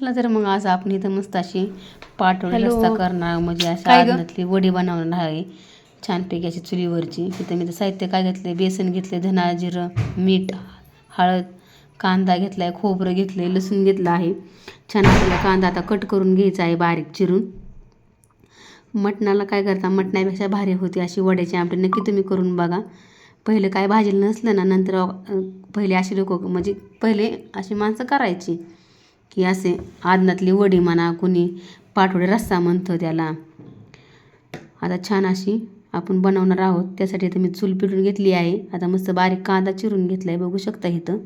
चला तर मग आज आपण इथं मस्त अशी हॅलो. रस्ता करणार म्हणजे अशी? आदनातली वडी बनवणार आहे. छानपैकी अशी चुलीवरची. तिथं मी ते साहित्य काय घेतले बेसन घेतले धना जिरं मीठ हळद कांदा घेतला आहे खोबरं घेतलं आहे लसूण घेतलं आहे. छान आपल्याला कांदा आता कट करून घ्यायचा आहे बारीक चिरून. मटणाला काय करता? मटणापेक्षा भारी होती अशी वड्याची आमटी. नक्की तुम्ही करून बघा. पहिले काय भाजीला नसलं ना नंतर पहिले अशी लोक म्हणजे पहिले अशी माणसं करायची. की असे आदनातली वडी म्हणा कुणी पाठोडे रस्सा म्हणतो त्याला. आता छान अशी आपण बनवणार आहोत. त्यासाठी आता मी चूल पिटून घेतली आहे. आता मस्त बारीक कांदा चिरून घेतला आहे बघू शकता इथं.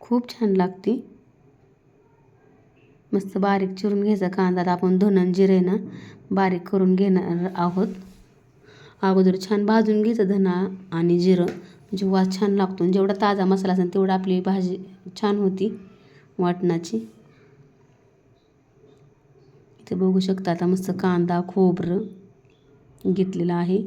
खूप छान लागते. मस्त बारीक चिरून घ्यायचा कांदा. आता आपण धन जिरे ना बारीक करून घेणार आहोत. अगोदर छान भाजून घ्यायचं धना आणि जिरं. म्हणजे वास छान लागतो. आणि जेवढा ताजा मसाला असेल तेवढा आपली भाजी छान होती वाटणाची. इथे बघू शकता आता मस्त कांदा खोबरं घेतलेलं आहे.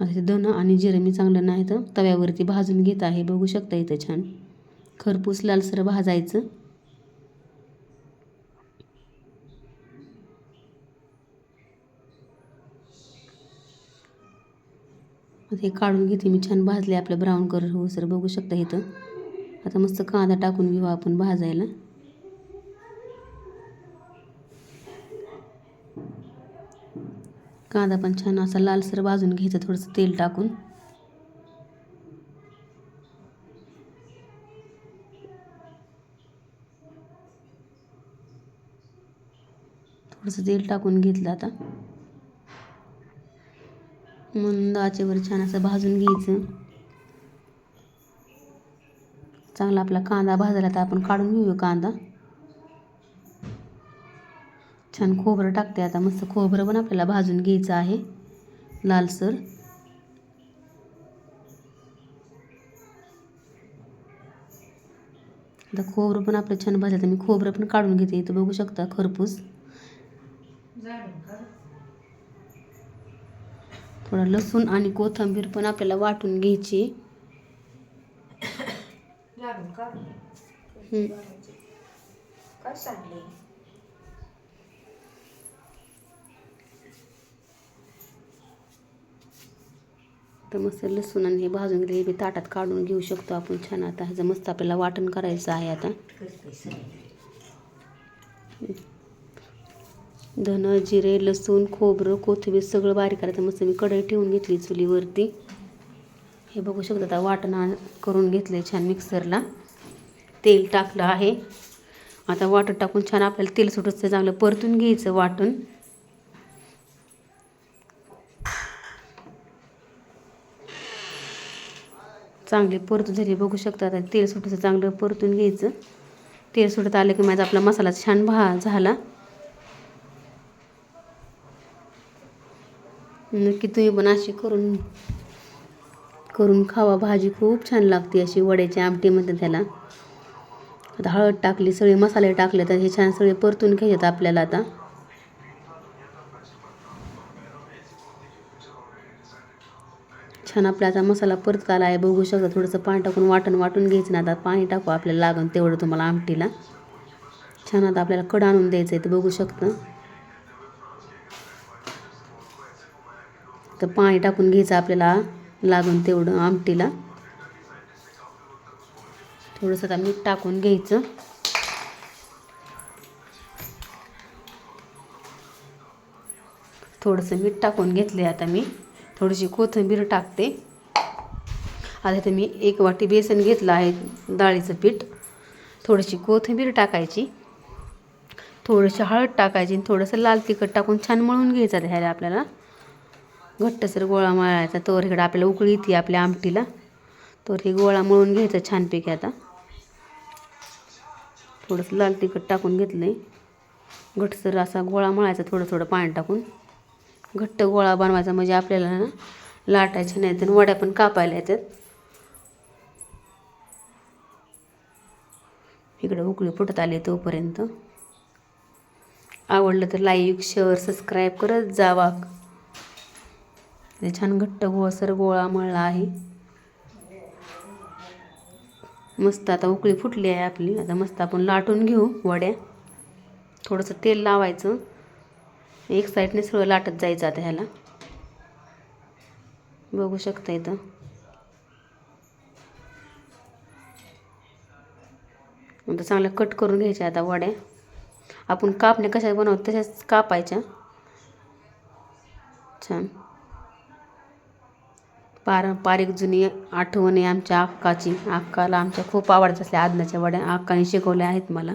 आता ते धनं आणि जिरं मी चांगलं नाही तर तव्यावरती भाजून घेत आहे. बघू शकता इथं छान. खरपूस लालसर भाजायचं. हे काढून घेते मी. छान भाजले आपलं ब्राऊन कलर हो सर बघू शकता इथं. आता मस्त कांदा टाकून घेऊ आपण भाजायला. कांदा पण छान असा लालसर भाजून घ्यायचा थोडंसं तेल टाकून. थोडंसं तेल टाकून घेतलं आता. मंद आचेवर छान असं भाजून घ्यायचं. चांगला आपला कांदा भाजला तर आपण काढून घेऊया कांदा. छान खोबरं टाकते आता मस्त खोबरं पण आपल्याला भाजून घ्यायचं आहे. लालसर. आता खोबरं पण आपलं छान भाजलं तर मी खोबरं पण काढून घेते. इथं बघू शकता खरपूस. थोडा लसूण आणि कोथिंबीर पण आपल्याला वाटून घ्यायची. तर मस्त लसूण आणि हे भाजून घेतले हे बी ताटात काढून घेऊ शकतो आपण छान. आता ह्याचं मस्त आपल्याला वाटण करायचं आहे आता. धनं जिरे लसूण खोबरं कोथिंबीर सगळं बारीक करायचं. मस्त मी कढई ठेवून घेतली चुलीवरती. हे बघू शकता आता वाटण करून घेतलं छान मिक्सरला. तेल टाकलं आहे. आता वाटण टाकून छान आपल्याला तेल सुटचं चांगलं परतून घ्यायचं वाटण. चांगले परतून झाले बघू शकता आता तेल सुटायचं चांगलं परतून घ्यायचं. तेल सुटत आलं की माझा आपला मसाला छान भा झाला. नक्की तुम्ही पण अशी करून करून खावा. भाजी खूप छान लागते अशी वड्याची आमटी म्हणते त्याला. आता हळद टाकली सगळे मसाले टाकले तर हे छान सगळे परतून घ्यायचे आपल्याला आता. छान आपला आता मसाला परत आला आहे. बघू शकता थोडंसं पाणी टाकून वाटण वाटून घ्यायचं ना आता. पाणी टाकू आपल्याला लागून तेवढं तुम्हाला आमटीला. छान आता आपल्याला कड आणून द्यायचं आहे ते बघू शकता. तर पाणी टाकून घ्यायचं आपल्याला लागून तेवढं आमटीला. थोडंसं आता मीठ टाकून घ्यायचं. थोडंसं मीठ टाकून घेतले आता मी. थोडीशी कोथिंबीर टाकते. आता इथं मी एक वाटी बेसन घेतलं आहे डाळीचं पीठ. थोडीशी कोथिंबीर टाकायची. थोडीशी हळद टाकायची आणि थोडंसं लाल तिखट टाकून छान मळून घ्यायचं ह्याला आपल्याला. घट्टसर गोळा मळायचा तोवर इकडं आपल्याला उकळी येते आपल्या आमटीला. तोवर हे गोळा मळून घ्यायचा छानपैकी आता. थोडंसं लाल तिखट टाकून घेतलं आहे घट्टसर असा गोळा मळायचा थोडं थोडं पाणी टाकून. घट्ट गोळा बनवायचा म्हणजे आपल्याला ना लाटायचे नाही तर वड्या पण कापायला येतात. इकडं इकडे उकळी फुटत आली तोपर्यंत. आवडलं तर लाईक शेअर सबस्क्राईब करत जावा. ते छान घट्ट गोळसर गोळा मळला आहे. मस्त आता उकळी फुटली आहे आपली. आता मस्त आपण लाटून घेऊ वड्या. थोडंसं तेल लावायचं. एक साईडने सगळं लाटत जायचं आता ह्याला. बघू शकता इथं. आता चांगल्या कट करून घ्यायच्या आता वड्या. आपण कापण्या कशा बनवतो तशाच कापायच्या. छान. पारंपरिक जुनी आठवण आहे आमच्या अक्काची. अक्काला आमच्या खूप आवडत असल्या आदनाच्या वड्या. अक्काने शिकवल्या आहेत मला.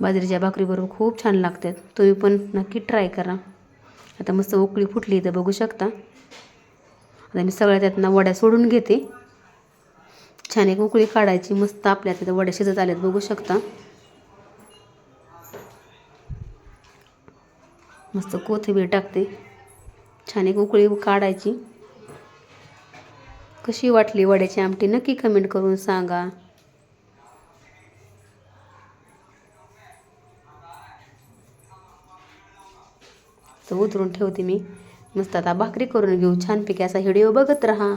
बाजरीच्या भाकरीबरोबर खूप छान लागतात. तुम्ही पण नक्की ट्राय करा. आता मस्त उकळी फुटली इथं बघू शकता. आता मी सगळ्या त्यातनं वड्या सोडून घेते. छान एक उकळी काढायची. मस्त आपल्या तिथं वड्या शिजत आल्यात. बघू शकता. मस्त कोथिंबीर टाकते. छान एक उकळी काढायची. कशी वाटली वड्याची आमटी? नक्की कमेंट करून सांगा. तर उतरून ठेवते मी. मस्त आता भाकरी करून घेऊ. छानपैकी असा व्हिडिओ बघत राहा.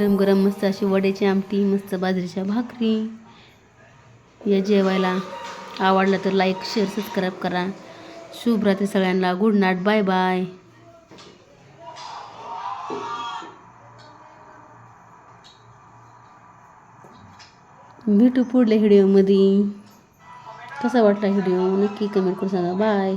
गरम गरम मस्त अशी वड्याची आमटी मस्त बाजरीच्या भाकरी. या जेवायला आवडला तर लाईक शेअर सबस्क्राईब करा. शुभ रात्री सगळ्यांना. गुड नाईट बाय बाय भेटू पुढल्या व्हिडिओमध्ये कसा वाटला व्हिडिओ नक्की कमेंट करून सांगा. बाय